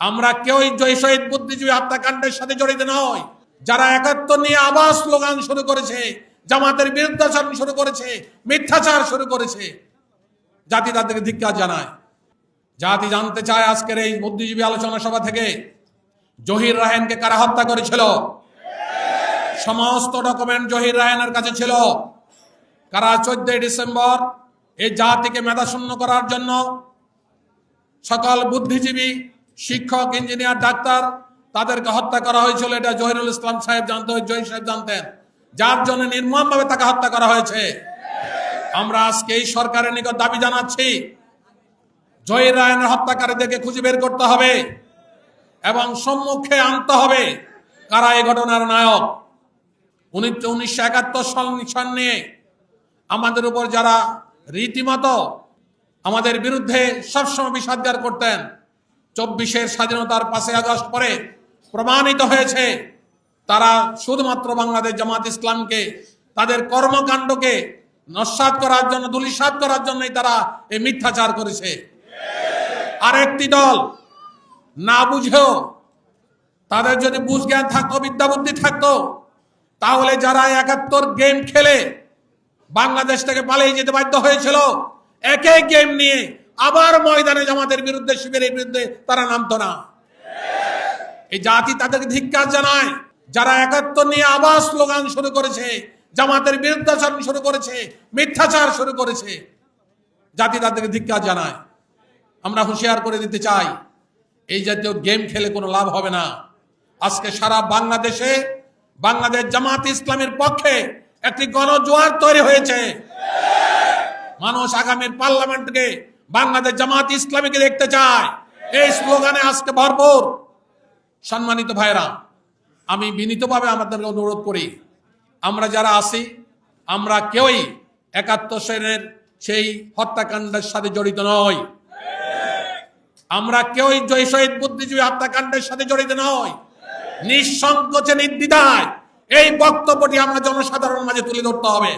আমরা কেউই জয় শহীদ বুদ্ধিজীবী হত্যাকাণ্ডের সাথে জড়িত নয় যারা একাত্তর নিয়ে আবার স্লোগান শুরু করেছে, জামাতের বিরুদ্ধাচরণ শুরু করেছে, মিথ্যাচার শুরু করেছে, জাতি তাদেরকে ধিক্কার জানায়। জাতি জানতে চায় আজকের এই বুদ্ধিজীবী আলোচনা সভা থেকে জহির রায়হানকে কারা হত্যা করেছিল? সমস্ত ডকুমেন্ট জহির রায়হানের কাছে ছিল। কারা চোদ্দই ডিসেম্বর এই জাতিকে মেধাশূন্য করার জন্য সকল বুদ্ধিজীবী শিক্ষক, ইঞ্জিনিয়ার, ডাক্তার, তাদেরকে হত্যা করা হয়েছিল। এটা জহিরুল ইসলাম সাহেব জানতে জহির সাহেব জানতেন। যার জন্য নির্মমভাবে তাকে হত্যা করা হয়েছে। আমরা আজকে এই সরকারের নিকট দাবি জানাচ্ছি, জহির রায়নের হত্যাকারীদেরকে খুঁজে বের করতে হবে এবং সম্মুখে আনতে হবে কারা এই ঘটনার নায়ক। উনিশশো একাত্তর সাল সন নিয়ে আমাদের উপর যারা রীতিমতো আমাদের বিরুদ্ধে সবসময় বিষাদগার করতেন চব্বিশের স্বাধীনতার পাঁচই আগস্ট পরে প্রমাণিত হয়েছে, তারা শুধুমাত্র বাংলাদেশ জামাত ইসলামকে, তাদের কর্মকাণ্ডকে নস্বাত করার জন্য, দুলিশাত করার জন্যই তারা এই মিথ্যাচার করেছে। আরেকটি দল না বুঝেও, তাদের যদি বুঝ জ্ঞান থাকতো বিদ্যা বুদ্ধি থাকতো, তাহলে যারা একাত্তর গেম খেলে বাংলাদেশ থেকে পালিয়ে যেতে বাধ্য হয়েছিল একই গেম নিয়ে আবার ময়দানে জামাতের বিরুদ্ধে, শিবিরের বিরুদ্ধে তারা নামতো না। এই জাতি তাদেরকে ধিক্কার জানায়। যারা একাত্তর নিয়ে আবার স্লোগান শুরু করেছে, জামাতের বিরুদ্ধাচরণ শুরু করেছে, মিথ্যাচার শুরু করেছে, জাতি তাদেরকে ধিক্কার জানায়। আমরা হুঁশিয়ার করে দিতে চাই, এই জাতীয় গেম খেলে কোনো লাভ হবে না। আজকে সারা বাংলাদেশে বাংলাদেশ জামাত ইসলামের পক্ষে একটি গণজোয়ার তৈরি হয়েছে। মানুষ আগামীর পার্লামেন্টকে বাংলাদেশ জামাত ইসলামীকে দেখতে চায়। এই স্লোগানে আজকে ভরপুর। সম্মানিত ভাইরা, আমি বিনীতভাবে আমাদেরকে অনুরোধ করি, আমরা যারা আছি, আমরা কেউই একাত্তর সেনের সেই হত্যাকাণ্ডের সাথে জড়িত নয় আমরা কেউই জয় শহীদ বুদ্ধিজীবী হত্যাকাণ্ডের সাথে জড়িত নয় নিঃসংকোচে নির্দ্বিধায় এই বক্তব্যটি আমরা জনসাধারণের মাঝে তুলে ধরতে হবে।